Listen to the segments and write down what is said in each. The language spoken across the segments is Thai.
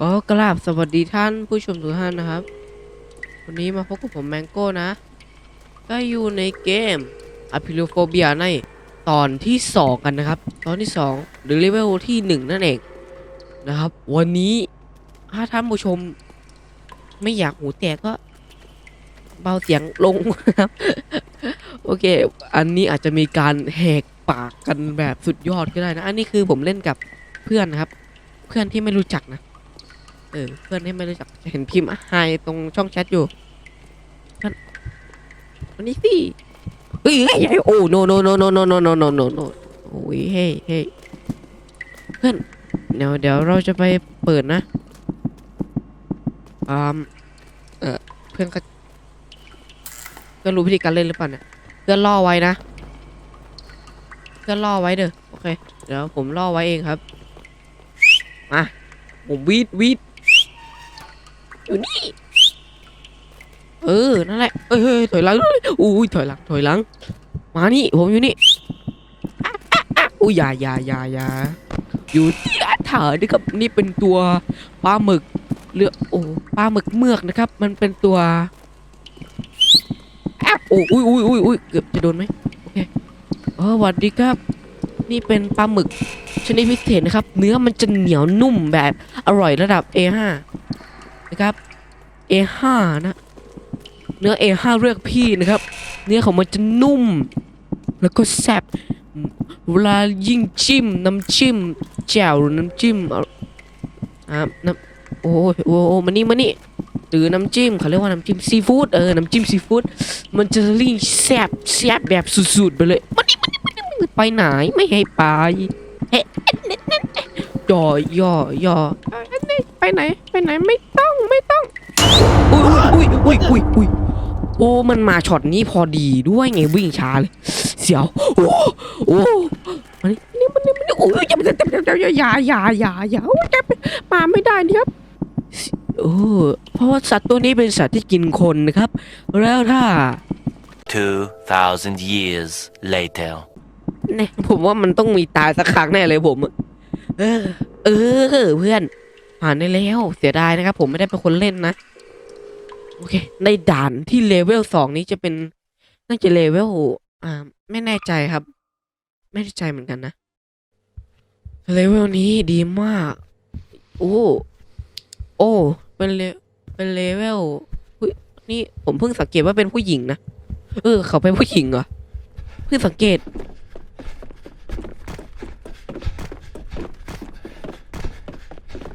ก็กราบสวัสดีท่านผู้ชมทุกท่านนะครับ วันนี้มาพบกับผมแมงโก้นะ ก็อยู่ในเกม a p i l o p h o b i a ในตอนที่ 2 กันนะครับ ตอนที่ 2 หรือเลเวลที่ 1 นั่นเองนะครับ วันนี้ถ้าท่านผู้ชมไม่อยากหูแตกก็ เบาเสียงลงนะครับ โอเค อันนี้อาจจะมีการแหกปากกันแบบสุดยอดก็ได้นะ อันนี้คือผมเล่นกับเพื่อนนะครับ เพื่อนที่ไม่รู้จักนะ เออเพื่อนที่ไม่รู้จักเห็นพิมพ์ไฮตรงช่องแชทอยู่เพื่อนวันนี้สิเฮ้ยเฮ้ยโอ้โนโนโนโนโนโนโนโนโนโนโอ้ยเฮ้ยเฮ้ยเพื่อนเดี๋ยวเดี๋ยวเราจะไปเปิดนะอ่าเออเพื่อนก็เพื่อนรู้วิธีการเล่นหรือเปล่าเนี่ยเพื่อนล่อไว้นะ เพื่อนล่อไว้เด้อโอเคเดี๋ยวผมล่อไว้เองครับมาผมวีดวีด อยู่นี่ เออ นั่นแหละเอ้ยเฮ้ยถอยหลังอุ้ยถอยหลัง ถอยหลัง มานี่ ผมอยู่นี่อุ้ยอย่าอย่าอย่าอย่าอยู่ที่อาถรรพ์นะครับ นี่เป็นตัวปลาหมึกเรือโอ้ปลาหมึกเมือกนะครับ มันเป็นตัวแอบโอ้อุ้ยอุ้ยอุ้ยอุ้ยเกือบจะโดนไหมโอเคเออสวัสดีครับ นี่เป็นปลาหมึกชนิดพิเศษนะครับ เนื้อมันจะเหนียวนุ่มแบบอร่อยระดับ A5 นะครับ A5 นะเนื้อ A5 เรียกพี่นะครับ เนื้อของมันจะนุ่ม แล้วก็แซ่บเวลายิ่งจิ้มน้ำจิ้มแจ่วหรือน้ำจิ้มเอาอ่าน้ำโอ้ยโอ้โอ้มานี่มานี่หรือน้ำจิ้มเขาเรียกว่าน้ำจิ้มซีฟู้ดเออน้ำจิ้มซีฟู้ดมันจะลิ่งแซ่บแซ่บแบบสุดๆไปเลยมานี่มานี่มานี่มานี่ไปไหนไม่ให้ไปย่อย่อย่อ ไปไหน ไปไหนไม่ต้องไม่ต้องอุ้ยอุ้ยอุ้ยอุ้ยอุ้ยโอ้มันมาช็อตนี้พอดีด้วยไงวิ่งช้าเลย เสียว โอ้โอ้มันนี่มันนี่มันนี่โอ้ยอย่าอย่าอย่าอย่าอย่าอย่าโอ้ยจะมาไม่ได้นี่ครับโอ้เพราะว่าสัตว์ตัวนี้เป็นสัตว์ที่กินคนนะครับ แล้วถ้า2,000 years later. เนี่ยผมว่ามันต้องมีตายสักครั้งแน่เลยผมอะเออ เออเพื่อน ผ่านได้แล้วเสียดายนะครับ ผมไม่ได้เป็นคนเล่นนะ โอเค ในด่านที่เลเวลสองนี้จะเป็น น่าจะเลเวลอ่า ไม่แน่ใจครับ ไม่แน่ใจเหมือนกันนะเลเวลนี้ดีมาก โอ้ โอ้ เป็นเลเป็นเลเวลนี่ผมเพิ่งสังเกตว่าเป็นผู้หญิงนะ เออ เขาเป็นผู้หญิงเหรอ เพิ่งสังเกต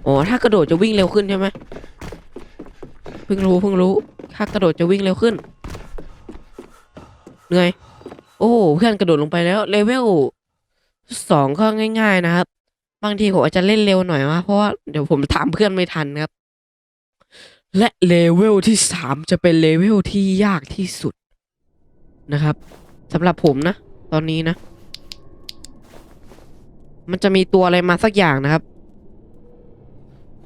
อ๋อ ถ้ากระโดดจะวิ่งเร็วขึ้นใช่ไหมเพิ่งรู้เพิ่งรู้ ถ้ากระโดดจะวิ่งเร็วขึ้น เหนื่อย โอ้เพื่อนกระโดดลงไปแล้วเลเวลสองก็ง่าย ๆนะครับ บางทีผมอาจจะเล่นเร็วหน่อยวะเพราะว่าเดี๋ยวผมตามเพื่อนไม่ทันครับ และเลเวลที่สามจะเป็นเลเวลที่ยากที่สุดนะครับสำหรับผมนะ ตอนนี้นะ มันจะมีตัวอะไรมาสักอย่างนะครับ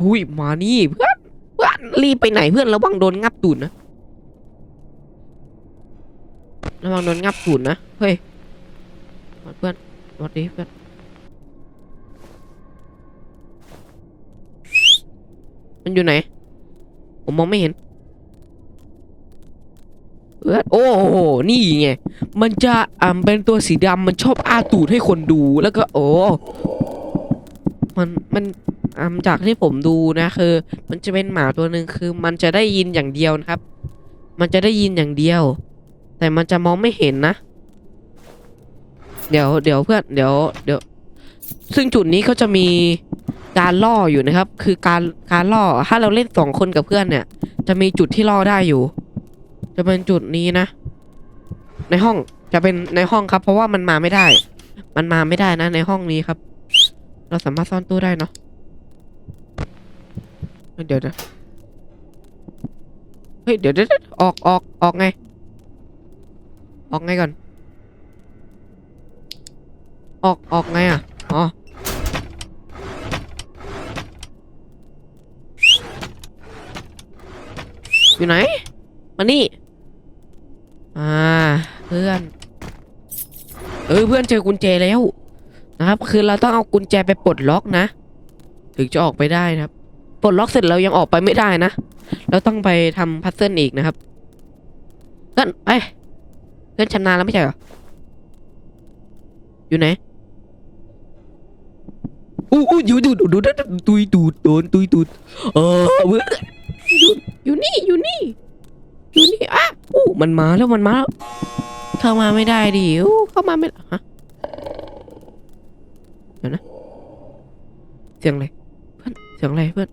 หุยมานี่เพื่อนเพื่อนรีบไปไหนเพื่อนระวังโดนงับตูดนะระวังโดนงับตูดนะเฮ้ยเพื่อนสวัสดีเพื่อนมันอยู่ไหน ผมมองไม่เห็นเพื่อนโอ้โห นี่ไง มันจะอ่าเป็นตัวสีดำมันชอบอาตูดให้คนดู แล้วก็ โอ้ มัน มัน อ่าจากที่ผมดูนะคือ มันจะเป็นหมาตัวหนึ่งคือ มันจะได้ยินอย่างเดียวนะครับ มันจะได้ยินอย่างเดียว แต่มันจะมองไม่เห็นนะ เดี๋ยวเดี๋ยวเพื่อนเดี๋ยวเดี๋ยว ซึ่งจุดนี้เขาจะมีการล่ออยู่นะครับ คือการการล่อถ้าเราเล่นสองคนกับเพื่อนเนี่ย จะมีจุดที่ล่อได้อยู่ จะเป็นจุดนี้นะ ในห้องจะเป็นในห้องครับ เพราะว่ามันมาไม่ได้ มันมาไม่ได้นะ ในห้องนี้ครับ เราสามารถซ่อนตู้ได้เนาะ เดี๋ยวนะเฮ้ยเดี๋ยวเดี๋ยวเดี๋ยวออกออกออกไง ออกไงก่อน ออกออกไงอะอ๋ออยู่ไหน มานี่ อ่า เพื่อน เออเพื่อนเจอกุญแจแล้วนะครับ คือเราต้องเอากุญแจไปปลดล็อกนะ ถึงจะออกไปได้นะครับ ปลดล็อกเสร็จเรายังออกไปไม่ได้นะ เราต้องไปทำพัซเซิลอีกนะครับเพื่อนไปเพื่อนชำนาญแล้วไม่ใช่เหรอ อยู่ไหนอู้อู้อยู่ดูดูดูดูดูตุยตูดโดนตุยตูดเออเว้ยอยู่อยู่นี่อยู่นี่อยู่นี่อะอู้มันมาแล้วมันมาแล้วเข้ามาไม่ได้ดิอู้เข้ามาไม่ฮะเดี๋ยวนะเสียงอะไรเพื่อนเสียงอะไรเพื่อน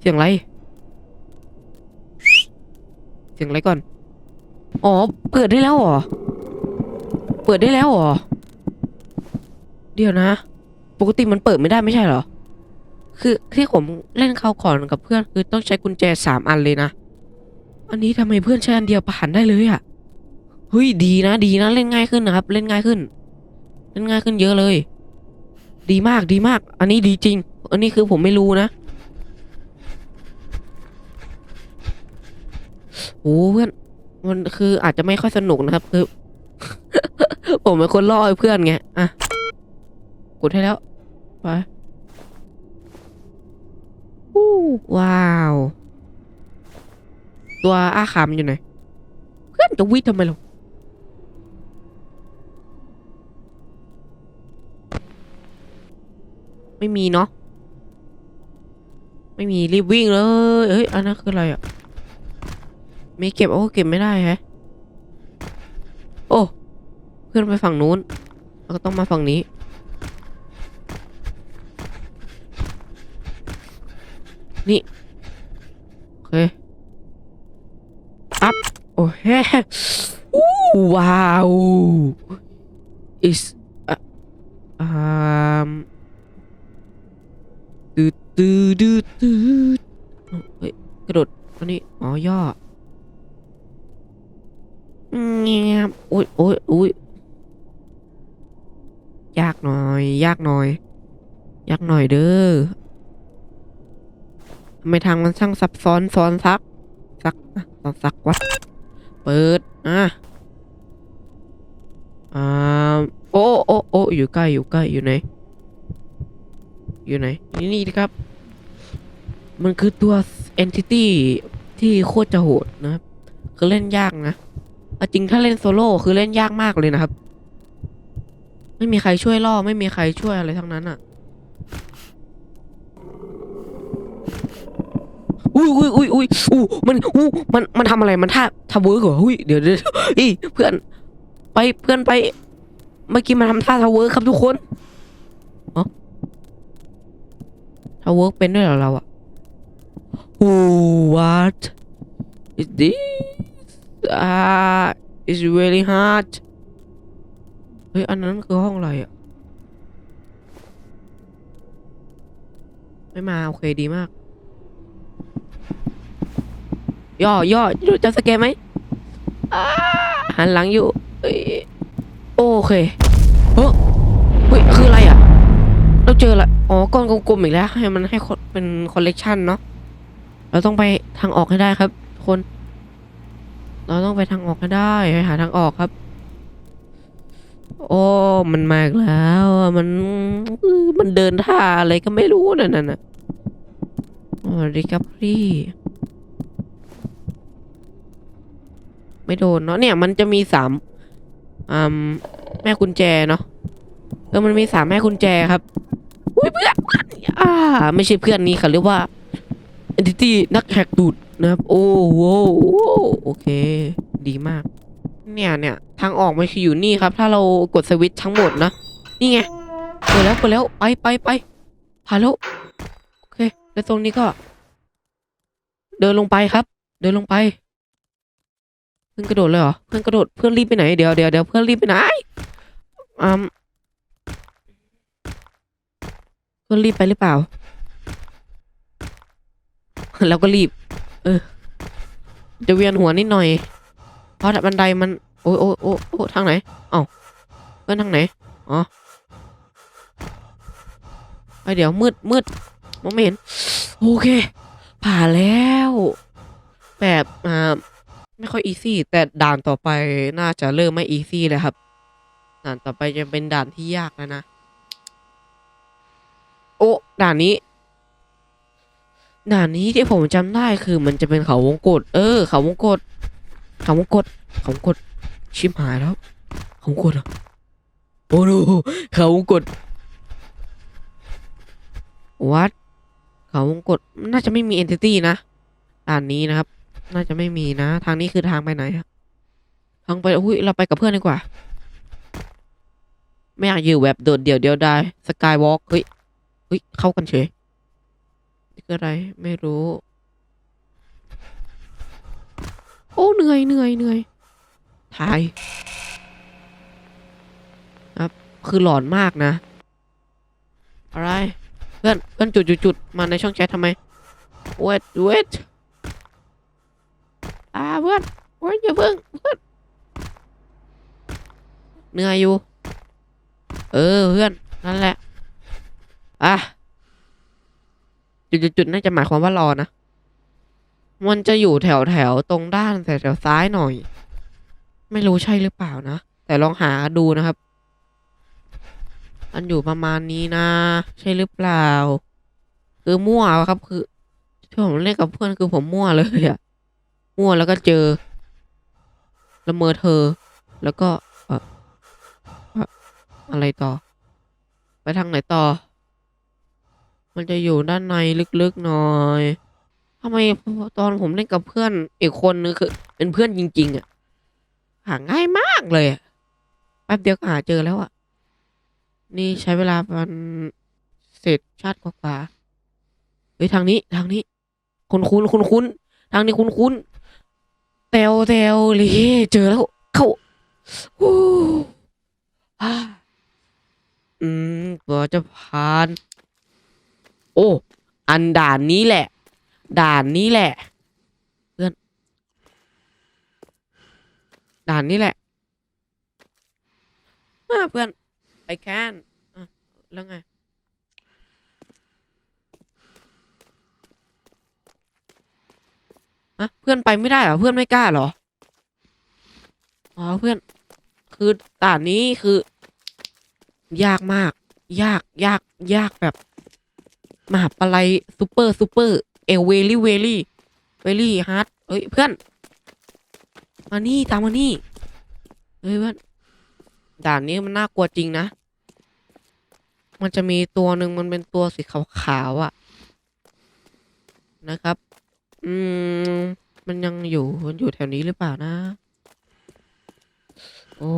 เสียงอะไร เสียงอะไรก่อน อ๋อ เปิดได้แล้วเหรอ เปิดได้แล้วเหรอ เดี๋ยวนะ ปกติมันเปิดไม่ได้ไม่ใช่เหรอ คือที่ผมเล่นเข้าวก่อนกับเพื่อนคือต้องใช้กุญแจสามอันเลยนะ อันนี้ทำไมเพื่อนใช้อันเดียวผ่านได้เลยอะ่ะเฮ้ยดีนะดีนะเล่นง่ายขึ้นนะครับ เล่นง่ายขึ้น เล่นง่ายขึ้นเยอะเลย ดีมากดีมาก อันนี้ดีจริง อันนี้คือผมไม่รู้นะ โอ้เพื่อนมันคืออาจจะไม่ค่อยสนุกนะครับ คือ ผมเป็นคนล่อให้เพื่อนไงอะกดให้แล้วไปอู้ว้าว ตัวอาขามอยู่ไหน เพื่อนจะวิ่งทำไมหรอไม่มีเนาะไม่มีรีบวิ่งเลยเฮ้ยอันนั้นคืออะไรอะ มีเก็บโอ้เก็บไม่ได้ฮะ โอ้เพื่อนไปฝั่งนู้นเราก็ต้องมาฝั่งนี้นี่โอเคอัพโอ้เฮ้อู้ว้าว is อะอ่ามตืดตืดตืดตืดเฮ้ยกระโดดอันนี้อ๋อย่อ เงียบอุ้ยอุ้ยอุ้ยยากหน่อย ยากหน่อย ยากห น่อยเด้อทำไมทางมันช่างซับซ้อนซ้อนซักซักอะซ้อนซักวะเปิดอะอ่าโอ้โอ้โอ้อยู่ใกล้อยู่ใกล้อยู่ไหนอยู่ไหนนี่นี่ครับ มันคือตัว entity ที่โคตรจะโหดนะครับคือเล่นยากนะจริงถ้าเล่นโซโล่คือเล่นยากมากเลยนะครับ ไม่มีใครช่วยล่อไม่มีใครช่วยอะไรทั้งนั้นอะ อุ้ยอุ้ยอุ้ยอุ้ยอู้มันอู้มันมันทำอะไรมันท่าทาเวิร์กเหรออุ้ยเดี๋ยวเดี๋ยวอีเพื่อน ไปเพื่อนไป เมื่อกี้มันทำท่าทาเวิร์กครับทุกคนอ๋อทาเวิร์กเป็นด้วยเหรอเราอะโอ้ what is this ah it's really hard เฮ้ยอันนั้นคือห้องอะไรอะไม่มา โอเคดีมาก ย่อย่อดูจะสแกนไหมอ่าหันหลังอยู่เอ้ยโอเคเฮ้ยเฮ้ยคืออะไรอะ เราเจอละอ๋อก้อนกลมๆอีกแล้ว ให้มันให้คนเป็นคอลเลกชันเนาะเราต้องไปทางออกให้ได้ครับทุกคน เราต้องไปทางออกให้ได้ไปหาทางออกครับ โอ้มันมาอีกแล้วอะมันอื้อมันเดินท่าอะไรก็ไม่รู้นั่นน่ะสวัสดีครับพี่ ไม่โดนเนาะเนี่ยมันจะมีสามอาแม่กุญแจเนาะเออมันมีสามแม่กุญแจครับอุ้ยเพื่อนอ่าไม่ใช่เพื่อนนี้ค่ะเรียกว่า entity นักแหกตูดนะครับ โอ้โหโอเค ดีมาก เนี่ยเนี่ยทางออกมันคืออยู่นี่ครับ ถ้าเรากดสวิตช์ทั้งหมดนะนี่ไงเปิดแล้วเปิดแล้วไปไปไปผ่านแล้วโอเค แล้วตรงนี้ก็ เดินลงไปครับ เดินลงไป พื่อนกระโดดเลยเหรอ เพื่อนกระโดด เพื่อนรีบไปไหน เดี๋ยวเดี๋ยวเดี๋ยวเพื่อนรีบไปไหนอืมเพื่อนรีบไปหรือเปล่าเราก็รีบ เออ จะเวียนหัวนิดหน่อย เพราะบันไดมัน โอ้ยโอ้ยโอ้ยโอ้ทางไหนเอ้าเพื่อนทางไหน อ๋อไปเดี๋ยวมืดมืดมองไม่เห็น โอเค ผ่านแล้ว แบบอ่า ไม่ค่อยอีซี่แต่ด่านต่อไปน่าจะเริ่มไม่อีซี่เลยครับ ด่านต่อไปจะเป็นด่านที่ยากแล้วนะ โอ้ด่านนี้ ด่านนี้ที่ผมจำได้คือมันจะเป็นเขาวงกตเออ เขาวงกตเขาวงกตเขาวงกตชิมหายแล้ว เขาวงกตอโอ้โหเขาวงกตวัด เขาวงกตน่าจะไม่มีเอนติตี้นะด่านนี้นะครับ น่าจะไม่มีนะ ทางนี้คือทางไปไหนทางไปอุ้ยเราไปกับเพื่อนดีกว่า ไม่อยากอยู่แบบโดดเดี่ยวเดียวได้สกายวอล์กเฮ้ยเฮ้ยเข้ากันเฉยนี่คืออะไรไม่รู้ โอ้เหนื่อยเหนื่อยเหนื่อยถ่ายครับคือหลอนมากนะอะไร เพื่อนเพื่อนจุดจุดจุดมาในช่องแชททำไม wait wait อ่าเพื่อนเพื่อนอย่าเพิ่งเพื่อนเหนื่อยอยู่ เออเพื่อนนั่นแหละ อะ จุดๆน่าจะหมายความว่ารอนะ มันจะอยู่แถวแถวตรงด้านแถวๆซ้ายหน่อย ไม่รู้ใช่หรือเปล่านะ แต่ลองหาดูนะครับ อันอยู่ประมาณนี้นะ ใช่หรือเปล่า คือมั่วครับ คือที่ผมเล่นกับเพื่อนคือผมมั่วเลยอะ มั่วแล้วก็เจอละเมอเธอ แล้วก็เอ่ออะไรต่อ ไปทางไหนต่อ มันจะอยู่ด้านในลึกๆหน่อยทำไมตอนผมเล่นกับเพื่อนอีกคนนึงคือ เป็นเพื่อนจริง ๆอะหาง่ายมากเลยแป๊บเดียวก็หาเจอแล้วอะนี่ใช้เวลาประมาณเศษชาติกว่าๆเฮ้ยทางนี้ทางนี้ คุณคุณคุณคุณทางนี้คุณคุณ เตวเตวเลยเจอแล้ว เขาโอ้อ่าอืมกว่าจะผ่าน โอ้ อันด่านนี้แหละ ด่านนี้แหละ เพื่อน ด่านนี้แหละมาเพื่อน I can อะแล้วไง อะเพื่อนไปไม่ได้เหรอเพื่อนไม่กล้าเหรออ๋อเพื่อน คือด่านนี้คือ ยากมาก ยากยากยากแบบ มหาปลัยซูเปอร์ซูเปอร์เอเวลี่เวลี่เวลี่ฮาร์ดเอ้ยเพื่อน มานี่ตามมานี่เฮ้ยเพื่อนด่านนี้มันน่ากลัวจริงนะ มันจะมีตัวหนึ่งมันเป็นตัวสีขาวๆอะนะครับ อืม มันยังอยู่ มันอยู่แถวนี้หรือเปล่านะ โอ้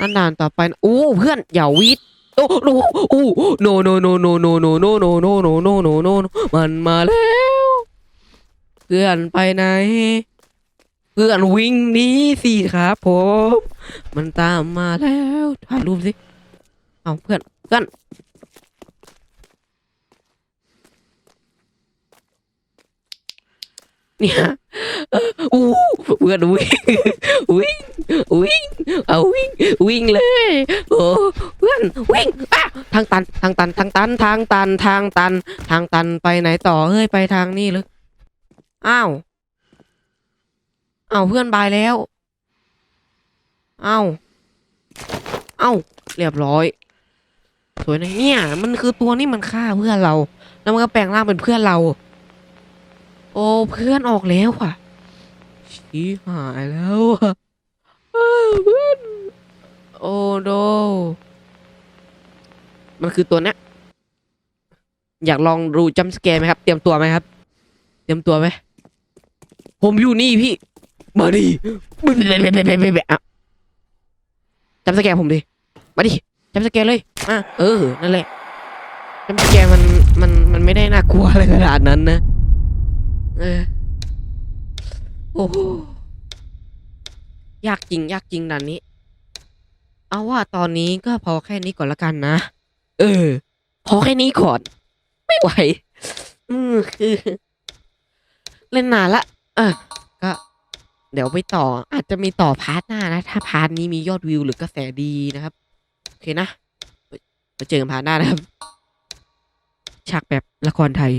อันด่านต่อไปโอ้เพื่อนอย่าวิดโอ้โนโอ้โนโนโนโนโนโนโนโนโนโนโนโนโนมันมาแล้ว เพื่อนไปไหน เพื่อนวิ่งนี้สิครับผม มันตามมาแล้ว ถ่ายรูปสิ เอาเพื่อน เพื่อน เนี่ยเอออู้เพื่อนวิ่งวิ่งวิ่งเอาวิ่งวิ่งเลยโอ้เพื่อนวิ่งอะทางตันทางตันทางตันทางตันทางตัน ทางตันไปไหนต่อเฮ้ยไปทางนี้เลยอ้าวอ้าวเพื่อนบายแล้วอ้าวอ้าวเรียบร้อยสวยนะเนี่ย มันคือตัวนี่มันฆ่าเพื่อนเรา แล้วมันก็แปลงร่างเป็นเพื่อนเรา โอ้เพื่อนออกแล้วอะ ชี้หายแล้วอะอ้าวเพื่อนโอ้โด มันคือตัวเนี้ยอยากลองดูจัมป์สแกร์ไหมครับ เตรียมตัวไหมครับ เตรียมตัวไหมผมอยู่นี่พี่ มาดิบึ้มเบะเบะเบะเบะเบะอะจัมป์สแกร์ผมดิ มาดิจัมป์สแกร์เลย อะ เออ นั่นแหละจัมป์สแกร์มัน มัน มันไม่ได้น่ากลัวอะไรขนาดนั้นนะ เออโอ้โหยากจริง ยากจริงด่านนี้ เอาว่าตอนนี้ก็พอแค่นี้ก่อนละกันนะ เออ พอแค่นี้ก่อน ไม่ไหว อืมคือ เล่นนานละอะก็ เดี๋ยวไปต่อ อาจจะมีต่อพาร์ทหน้านะ ถ้าพาร์ทนี้มียอดวิวหรือกระแสดีนะครับ โอเคนะ ไปเจอกันพาร์ทหน้านะครับ ฉากแบบละครไทย